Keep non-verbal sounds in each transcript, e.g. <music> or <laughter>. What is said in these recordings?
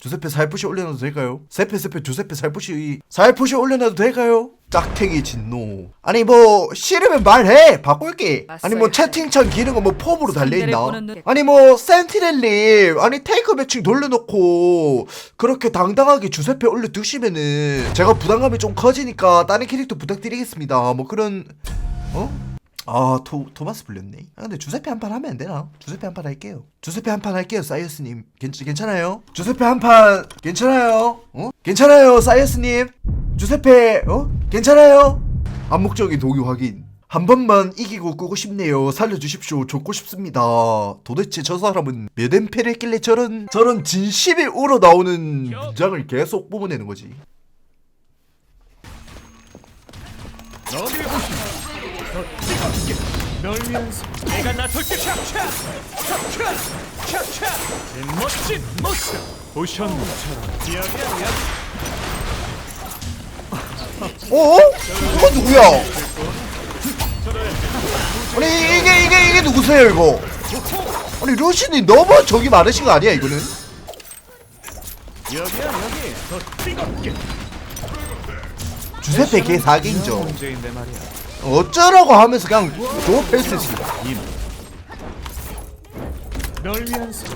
주세페 살포시 올려놔도 될까요? 세페 세페 주세페 살포시 살포시 올려놔도 될까요? 짝탱이 진노. 아니 뭐 싫으면 말해. 바꿀게. 아니 뭐 채팅창 기능은 뭐 폼으로 달려있나? 아니 뭐 센티넬님 아니 테이크 매칭 돌려놓고 그렇게 당당하게 주세페 올려두시면은 제가 부담감이 좀 커지니까 다른 캐릭터 부탁드리겠습니다. 뭐 그런 어? 아, 토, 토마스 불렸네. 아, 근데 주세페 한 판 하면 안 되나? 주세페 한 판 할게요. 주세페 한 판 할게요, 사이어스님. 괜, 괜찮아요? 주세페 한 판, 괜찮아요? 어? 괜찮아요, 사이어스님. 주세페, 어? 괜찮아요? 암묵적인 동의 확인. 한 번만 이기고 끄고 싶네요. 살려주십시오. 좋고 싶습니다. 도대체 저 사람은 몇 엠페를 했길래 저런, 저런 진심이 우러나오는 문장을 계속 뿜어내는 거지. 어딜 보시나 더 뜨겁게 널 위한 소 내가 나설게 샤샤 샤샤 샤샤 내 멋진 모습 보셨나처럼 여기 어? 이거 누구야? 아니 이게 이게 이게 누구세요 이거? 아니 루시님 너무 적이 많으신 거 아니야 이거는? 여기야 여기 더 뜨겁게 주세페 개 사기인죠. 문제인데 말이야 어쩌라고 하면서 그냥 조 패스지. 널 위한 소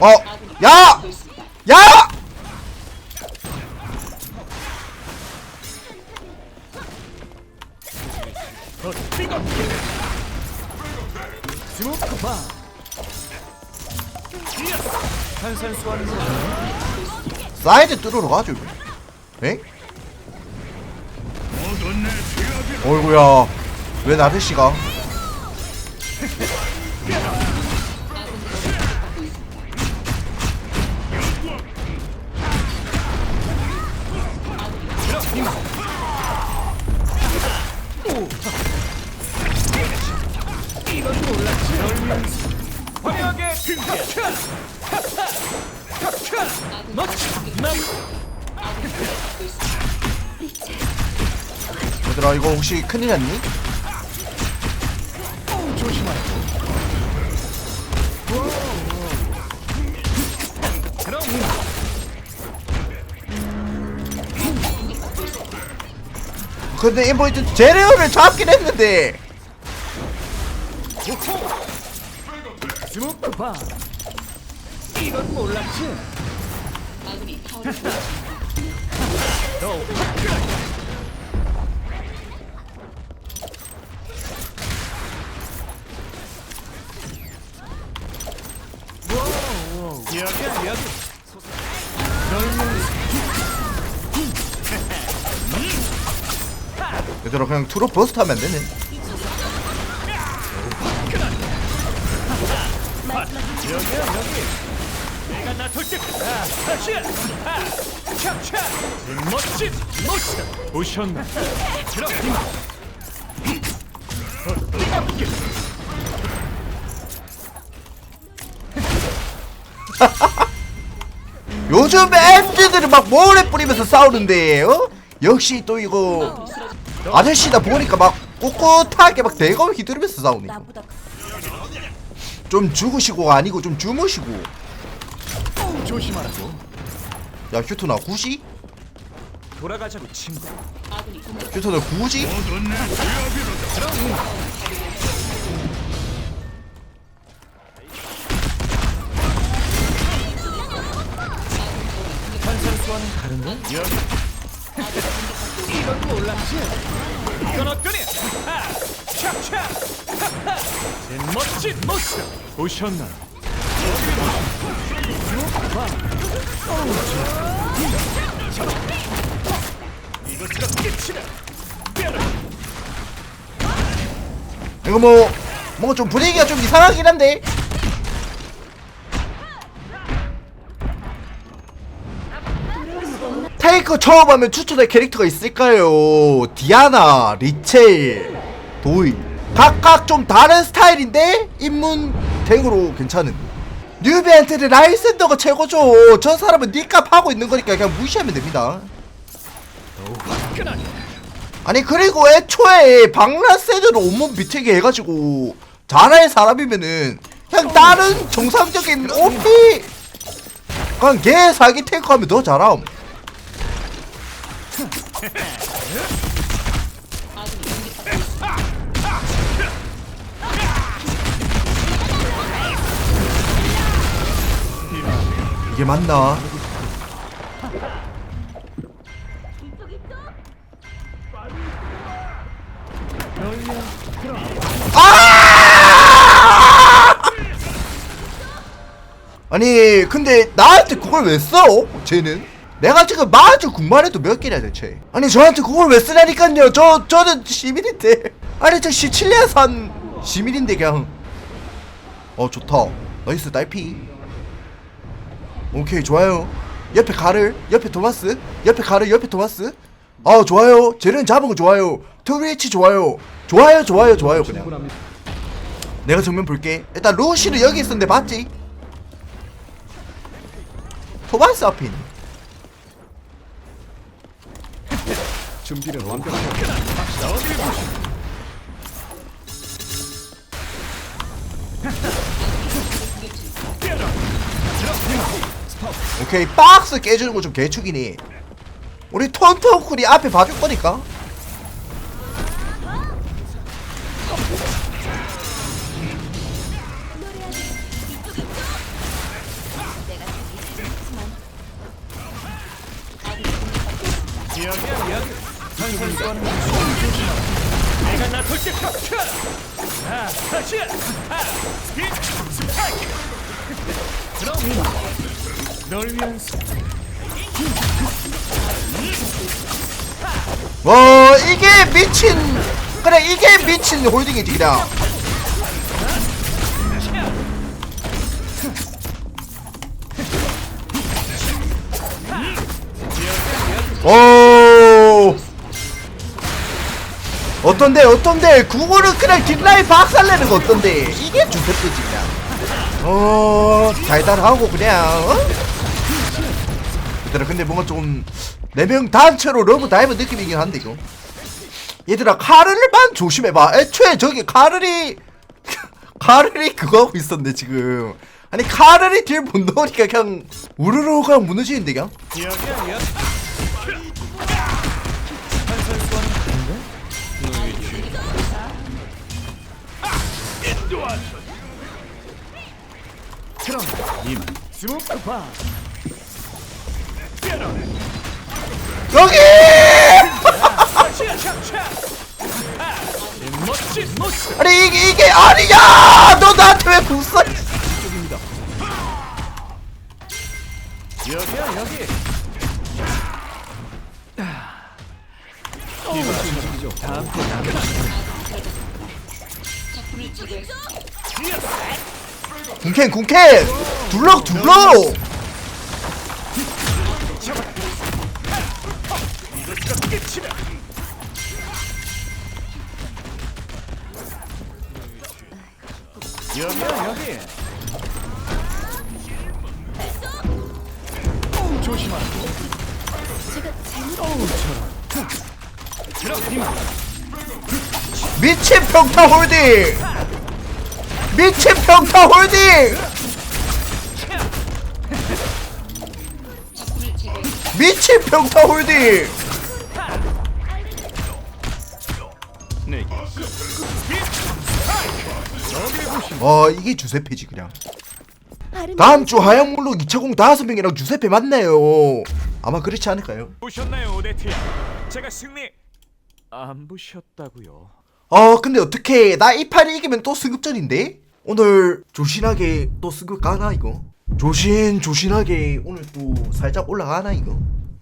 어, 야, 야! 사이드 뚫으러 가죠. 에? 어이구야, 왜 나르씨가? 화려하게 등차 멋진 남 얘들아 이거 혹시 큰일 났니? 조심하고 근데 뭐 이제 제레오를 잡긴 했는데. 스모크 이건 몰랐지? 널 얘들아 그냥 투로 버스트 하면 안 되네. 여기야 여기 내가 멋진 요즘 MZ들이 막 모래 뿌리면서 싸우는데 어? 역시 또 이거 아저씨다 보니까 막 꿋꿋하게 막 대검 휘두르면서 싸우네 나보다 좀 죽으시고 아니고 좀 주무시고 조심하라고 야 휴토나 구시? 돌아가자고 친구 휴토나 구지? 탄산수와는 다른데? <laughs> 여기 이건 몰랐지? 이건 찹찹 하하 내 멋진 모습 보셨나? 이것으로 끝이다 뼈를 이거 뭐 뭔가 좀 분위기가 좀 이상하긴 한데 랭크 처음 하면 추천할 캐릭터가 있을까요? 디아나, 리첼, 도일 각각 좀 다른 스타일인데? 입문 덱으로 괜찮은. 뉴비한테는 라이센더가 최고죠. 저 사람은 니값 하고 있는 거니까 그냥 무시하면 됩니다. 아니 그리고 애초에 박라세드로 온몸 비틀게 해가지고 잘할 사람이면은 그냥 다른 정상적인 오피? 그냥 개 사기 탱크 하면 더 잘함 이게 맞나? 아니 근데 나한테 그걸 왜 써? 쟤는? 내가 지금 마주 군말해도 몇 개냐 대체? 아니 저한테 그걸 왜 쓰라니깐요. 저 저는 시민인데. 아니 저 시칠리아 산 시민인데 그냥. 어 좋다. 나이스 딸피. 오케이 좋아요. 옆에 가를 옆에 토마스. 옆에 가를 옆에 토마스. 아 좋아요. 쟤는 잡은 거 좋아요. 트위치 좋아요. 좋아요 좋아요 좋아요 그냥. 내가 정면 볼게. 일단 루시를 여기 있었는데 봤지? 토마스 앞에 있네 준비는 보시 오케이 박스 깨주는 거 좀 개축이니. 우리 톤톤쿨이 앞에 봐줄 거니까 어 이게 미친 그래 이게 미친 홀딩이지 그냥 오 어떤데 어떤데? 그거를 그냥 뒷라인 박살내는 거 어떤데? 이게 주세트지 그냥 어 달달하고 그냥 어? 얘들아 근데 뭔가 좀 네 명 단체로 러브 다이브 느낌이긴 한데 이거. 얘들아 카를만 조심해봐. 애초에 저기 카를이 <laughs> 카를이 그거 하고 있었네 지금. 아니 카를이 딜 못 넣으니까 그냥 우르르 그냥 무너지는데 그냥 그럼 이만 스모크 바 여기 아니 이게 이게 아니야! 너 나한테 왜 불쌍 여기야 여기 궁캔 궁캔! 둘럭 둘럭! 미친 평타 홀딩 미친 평타 홀딩! 미친 평타 홀딩! 어 이게 주세페지 그냥. 다음 주 하얀물로 2차 공 다섯 명이랑 주세페 맞나요? 아마 그렇지 않을까요? 보셨나요 오데티아 제가 승리! 안 보셨다고요. 어 근데 어떻게 나 이 판이 이기면 또 승급전인데 오늘 조신하게 또 승급 가나 이거? 조신 조신하게 오늘 또 살짝 올라가나 이거?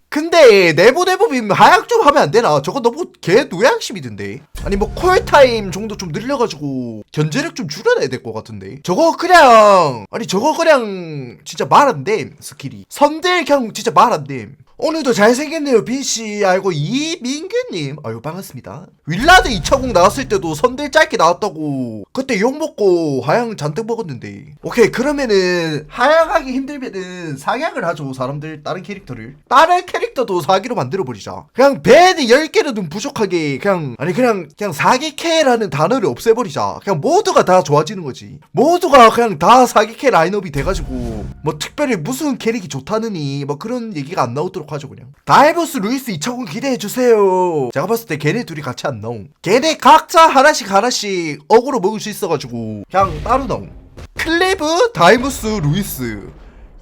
근데 내부 내부빔 하약 좀 하면 안 되나? 저거 너무 개 노양심이던데. 아니 뭐 콜타임 정도 좀 늘려가지고 견제력 좀 줄여내야 될 것 같은데. 저거 그냥 아니 저거 그냥 진짜 말 안 됨 스킬이. 선딜 그냥 진짜 말 안 됨 오늘도 잘생겼네요 빈씨. 아이고 이민규님. 아유 반갑습니다. 윌라드 2차공 나왔을 때도 선들 짧게 나왔다고. 그때 욕먹고 하향 잔뜩 먹었는데. 오케이 그러면은 하향하기 힘들면은 상향을 하죠 사람들 다른 캐릭터를. 다른 캐릭터도 사기로 만들어버리자. 그냥 밴 10개는 부족하게 그냥 아니 그냥 그냥 사기캐라는 단어를 없애버리자. 그냥 모두가 다 좋아지는 거지. 모두가 그냥 다 사기캐 라인업이 돼가지고 뭐 특별히 무슨 캐릭이 좋다느니 뭐 그런 얘기가 안 나오도록 하죠 그냥. 다이버스 루이스 2차공 기대해주세요. 제가 봤을 때 걔네 둘이 같이 안 나옴. 걔네 각자 하나씩 하나씩 어그로 먹을 수 있어가지고 그냥 따로 나옴. 클레브 다이버스 루이스.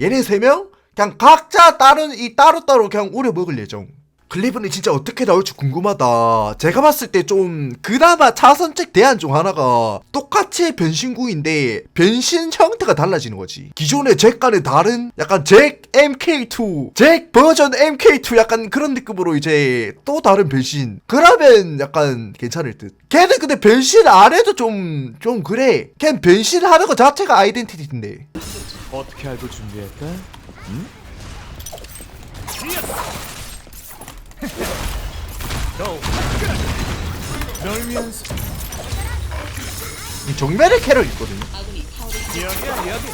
얘네 세 명? 그냥 각자 다른 이 따로따로 그냥 우려 먹을 예정 클리브는 진짜 어떻게 나올지 궁금하다. 제가 봤을 때 좀 그나마 차선책 대안 중 하나가 똑같이 변신구인데 변신 형태가 달라지는 거지. 기존의 잭과는 다른 약간 잭 MK2, 잭 버전 MK2 약간 그런 느낌으로 이제 또 다른 변신. 그러면 약간 괜찮을 듯. 걔는 근데 변신 안 해도 좀, 좀 그래. 걔는 변신하는 거 자체가 아이덴티티인데. 어떻게 알고 준비했다? 응? 너널 위한 수- 이 정면에 캐럴 있거든요. 여기야 여기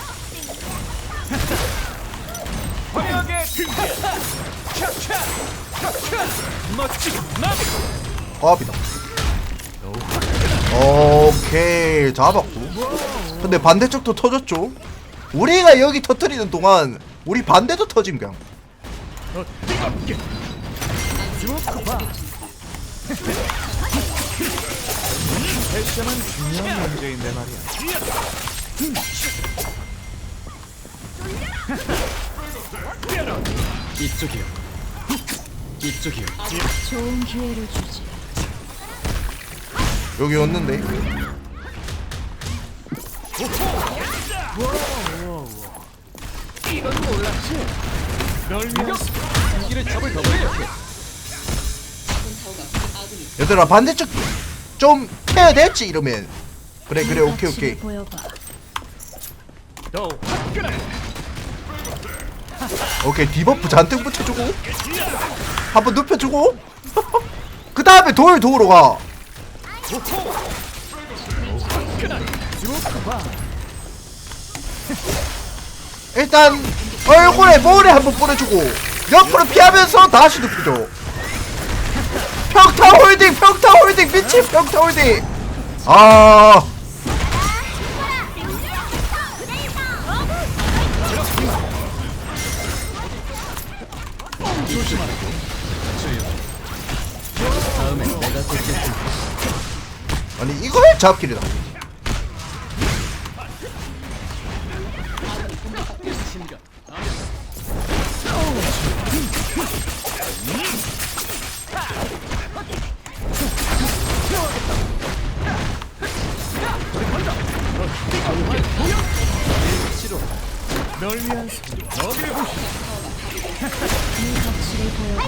화려하게 촥촥 촥촥 멋지게 나비 과합이다. 오케이 잡았고. 근데 반대쪽도 터졌죠. 우리가 여기 터트리는 동안 우리 반대도 터짐 그냥. 너 뜨겁게 봐 패션은 중요한 문제인데 말이야. 이쪽이요. 이쪽이요. 좋은 기회를 주지. 여기 왔는데. 이건 몰랐지? 널 수- 이를 잡을 더 이렇게 얘들아 반대쪽 좀 해야 됐지 이러면. 그래 그래 오케이 오케이. 오케이 디버프 잔뜩 붙여주고 한 번 눕혀주고 <laughs> 그 다음에 돌 도우러 가. 일단 얼굴에 모래 한번 뿌려주고 옆으로 피하면서 다시 눕히죠 평타 홀딩 평타 홀딩 미친 평타 홀딩. 아. 아니 이걸 잡기를 다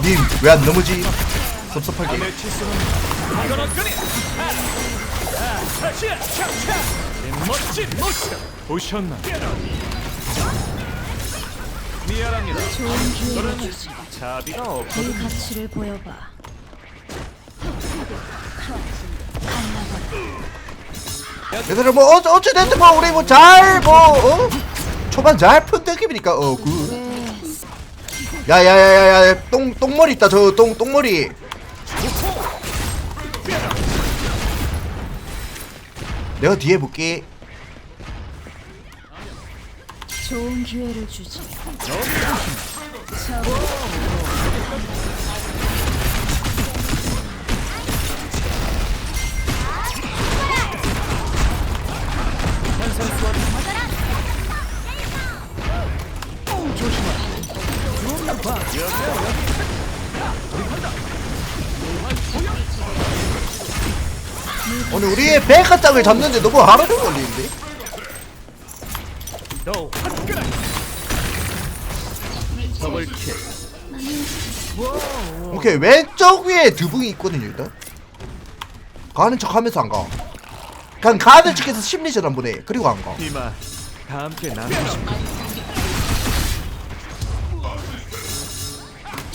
님 왜 안 넘어지 섭섭하게 내내 멋진 모습 보셨나 미안합니다 좋은 기회를 주지. 자비가 없어 네 가치를 보여봐. 얘들아 뭐 어찌 어찌됐든 뭐 우리 뭐 잘뭐 어? 초반 잘푼 느낌이니까 어그. 왜 야야야야야 똥 똥머리 있다. 저 똥 똥머리. 내가 뒤에 볼게. 좋은 기회를 주지. 오늘 우리의 백화장을 잡는데 너무 하루 종일 걸리는데? 오케이 왼쪽 위에 드붕이 있거든요 일단. 가는 척 하면서 안가. 그냥 가는 척해서 심리전 한번 해. 그리고 안가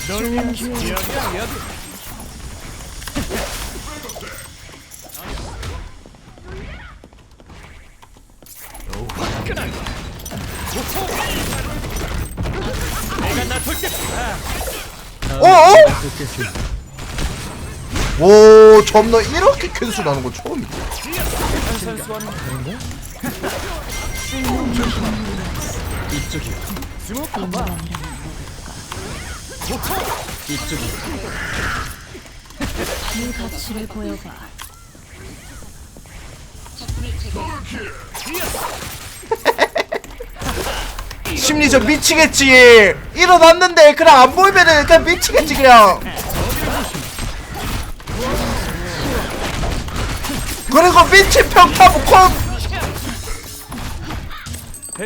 널 여기 내가 어? 어? 오 점너 이렇게 캔수 나는 거 처음이지 이쪽이요 네 가치를 보여봐. 심리전 미치겠지 일어났는데 그냥 안 보이면은 그냥 미치겠지 그냥 그리고 미친 평타 무콤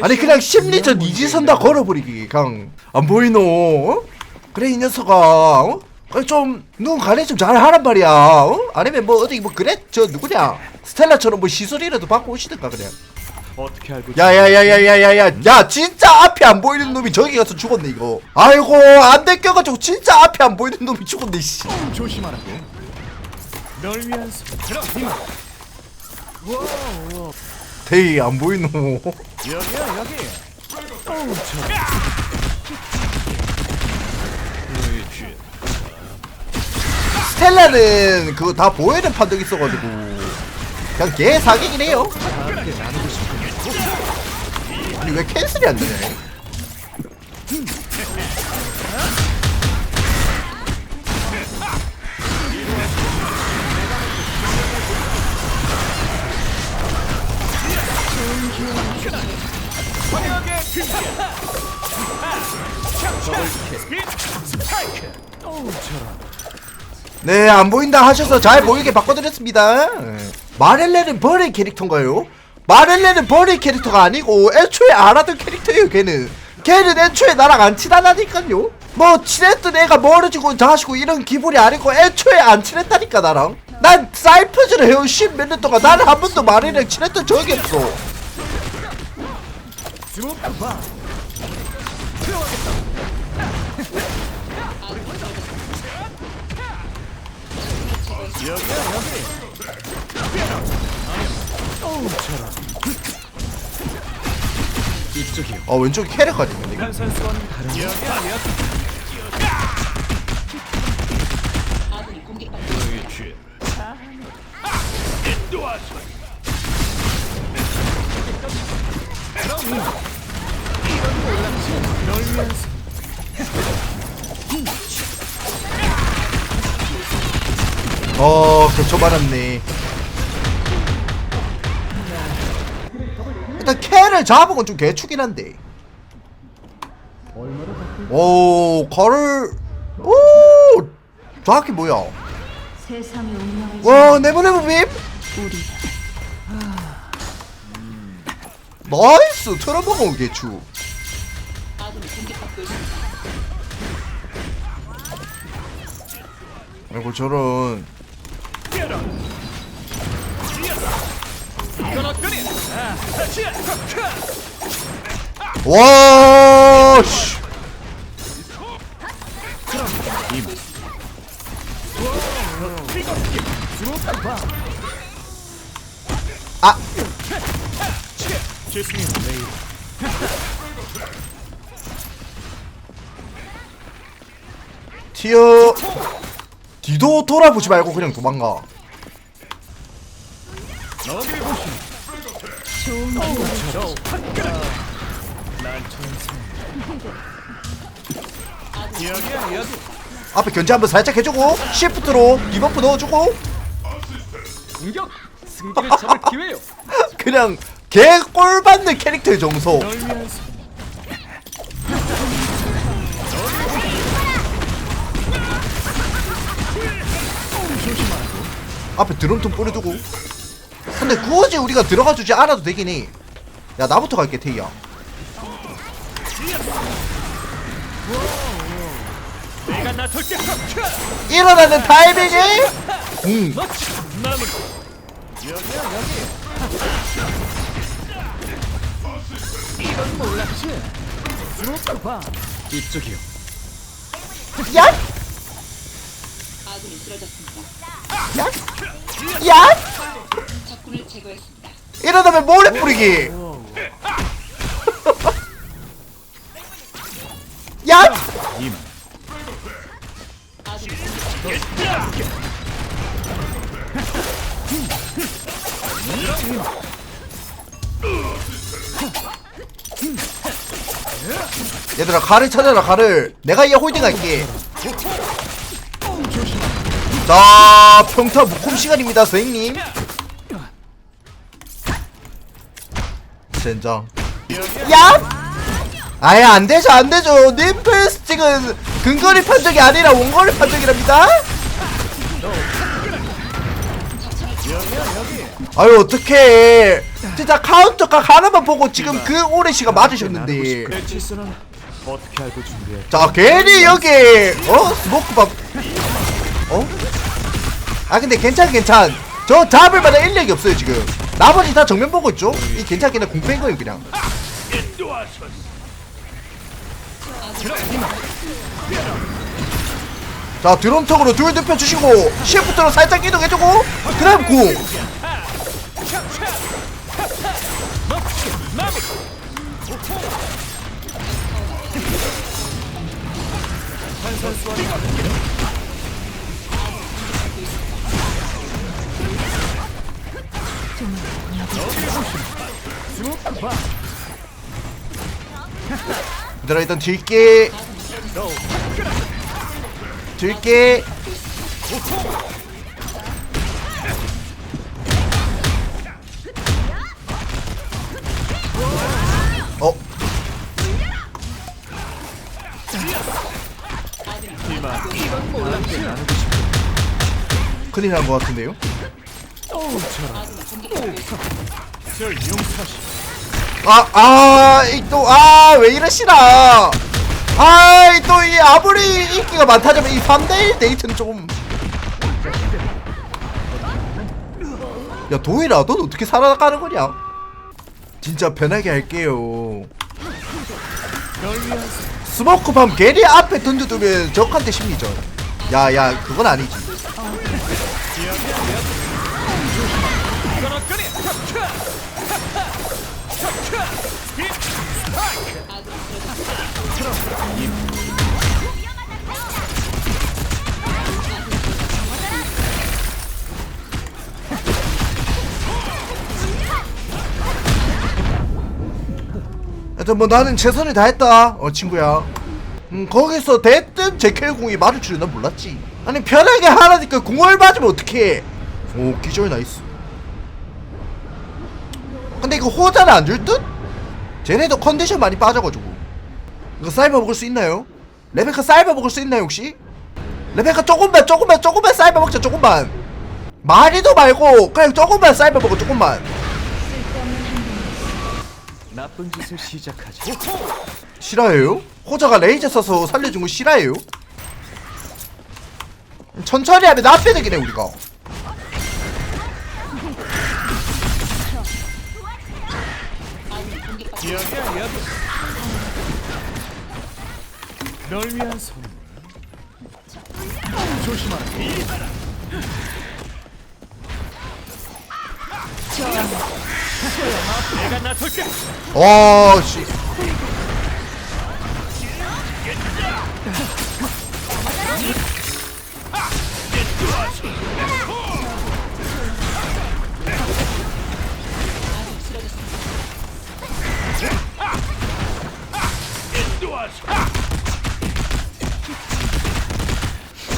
아니 그냥 심리전 이지선 다 걸어버리기 그냥 안 보이노 어? 그래 이 녀석아 어? 좀눈 가리 좀잘 하란 말이야 어? 아니면 뭐 어디 뭐 그래? 저 누구냐? 스텔라처럼 뭐 시술이라도 받고 오시든가 그래. 어떻게 알고 야야야야야야야 야 진짜 앞이 안 보이는 놈이 저기 가서 죽었네 이거. 아이고 안 뺏겨가지고 진짜 앞이 안 보이는 놈이 죽었네 씨. 조심하라고. 널 위한 수 들어 힘 데이 안 보이노. 여기야 여기. 어우 저 으이쥐. 스텔라는 그거 다 보이는 판독 있어가지고 그냥 개 사기긴 해요. 아니 왜 캔슬이 안 되냐 화려하게. 등장 스피드 스파이크 저런 네, 안 보인다 하셔서 잘 보이게 바꿔드렸습니다. 네. 마렐레는 버릴 캐릭터인가요? 마렐레는 버릴 캐릭터가 아니고 애초에 알아둔 캐릭터예요, 걔는. 걔는 애초에 나랑 안 친하다니까요. 뭐 친했던 애가 멀어지고 자시고 이런 기분이 아니고 애초에 안 친했다니까 나랑. 난 사이퍼즈를 해온 십몇 년 동안 나는 한 번도 마렐레랑 친했던 적이 없어. 봐 여기야 어. 한 선수와는 다른 여기야 여기 말았네. 일단 캐를 잡은 건좀 개축이긴 한데. 오, 거를 오, 정확히 뭐야? 와, 네모네모 빔? 나이스, 트럼버건 개축. 아이고 저런. 와, 씨. 아. 티어. 뒤도 돌아보지 말고 그냥 도망가. 앞에 견제 한번 살짝 해주고 시프트로 디버프 넣어주고 공격. 승기를 잡을 기회요. <laughs> 그냥 개꼴 받는 캐릭터의 정소. 앞에 드럼통 뿌려두고. 근데 굳이 우리가 들어가 주지 않아도 되긴 해. 야 나부터 갈게 테이야. 일어나는 타이밍이. 봐. 이쪽이요. 야! 야! 야! 이러다면 모래 뿌리기! <laughs> 야! 얘들아 가를 찾아라 가를 내가 얘 홀딩 할게 자 평타 묶음 시간입니다 선생님. 젠장. 야! 아예 안되죠 안되죠. 님플 스틱은 근거리 판정이 아니라 원거리 판정이랍니다. 아유 어떡해. 진짜 카운터각 하나만 보고 지금 그 오랜 시간 맞으셨는데. 자 괜히 여기 어? 스모크밥 어? 아 근데 괜찮 괜찮 저 잡을 만한 인력이 없어요 지금 나머지 다 정면 보고 있죠? 이 괜찮긴 해 공패인 거예요 그냥 자 드론턱으로 둘 눕혀주시고 시프트로 살짝 이동해주고 그 다음 궁 얘들아 일단 들게 들게 어? 큰일 난 것 같은데요? 아, 아, 이 또, 아, 왜 이러시나. 아, 이 또, 이, 아무리 인기가 많다지만 이 3대1 데이트는 조금. 야, 도일아, 넌 어떻게 살아가는 거냐? 진짜 편하게 할게요. 스모크밤 괜히 앞에 던져두면 적한테 심리전. 야, 야, 그건 아니지. 하여튼 뭐 나는 최선을 다했다. 어 친구야. 음 거기서 대뜸 제켈공이 맞을 줄은 난 몰랐지. 아니 편하게 하라니까 공을 맞으면 어떡해. 오 기절 나이스. 근데 이거 호자는 안 줄 듯? 쟤네도 컨디션 많이 빠져가지고. 이거 사이버 먹을 수 있나요? 레베카 사이버 먹을 수 있나요 혹시? 레베카 조금만 조금만 조금만 사이버 먹자 조금만. 많이도 말고 그냥 조금만 사이버 먹어 조금만 나쁜 짓을 시작하지 실화예요? 호자가 레이저 써서 살려준 거 실화예요? 천천히 하면 나빼 되긴 해 우리가. 널 위한 선물. 조심하라 나설게 와 씨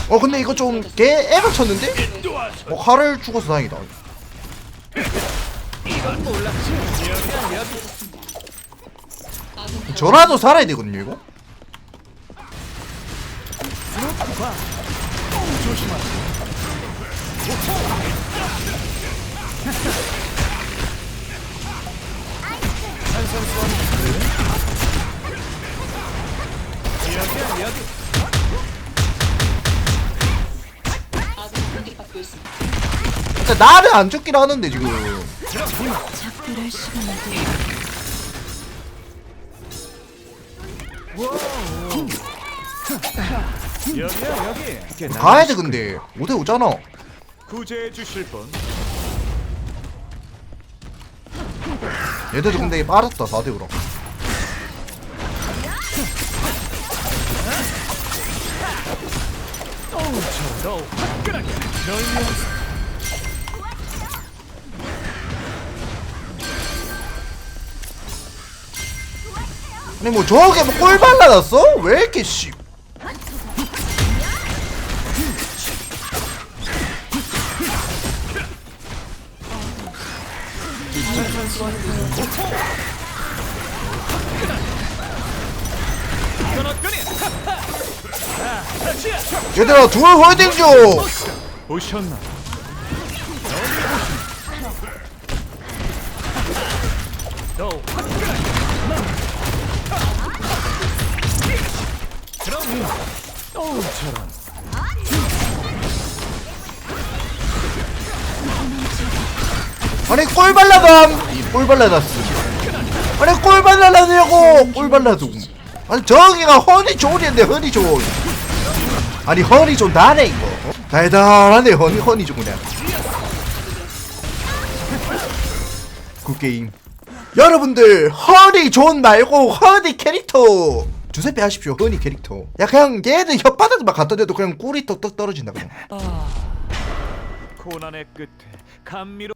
어 근데 이거 좀개 애가 쳤는데? 어 칼을 죽어서 다행이다 저라도 살아야 되거든요 이거? 진짜 나를 안 죽기로 하는데 지금. 작별할 시간이 여기야 여기. 가야 돼 근데. 5대 5잖아. 구제해 주실 분. 얘들도 근데 빠졌다 4대 5로 더 화끈하게. 널 위한 아니 뭐 저게 뭐 꼴 발라놨어? 왜 이렇게 씨. 얘들아 둘 홀딩 중 보셨나? 저런. 아니 꼴 발라감 이꼴 발라놨어. 아니 꼴 발라놨냐고. 꼴 발라도 아니 저기가 허니 존인데 허니 존 아니 허니 존 나네 이거. 어? 달달하네 허니 허니 존 그냥 굿게임. 여러분들 허니 존 말고 허니 캐릭터 주세배 하십시오 허니 캐릭터. 야 그냥 얘들 혓바닥만 갖다 대도 그냥 꿀이 떡떡 떨어진다 그냥. 고난의 끝에 감미로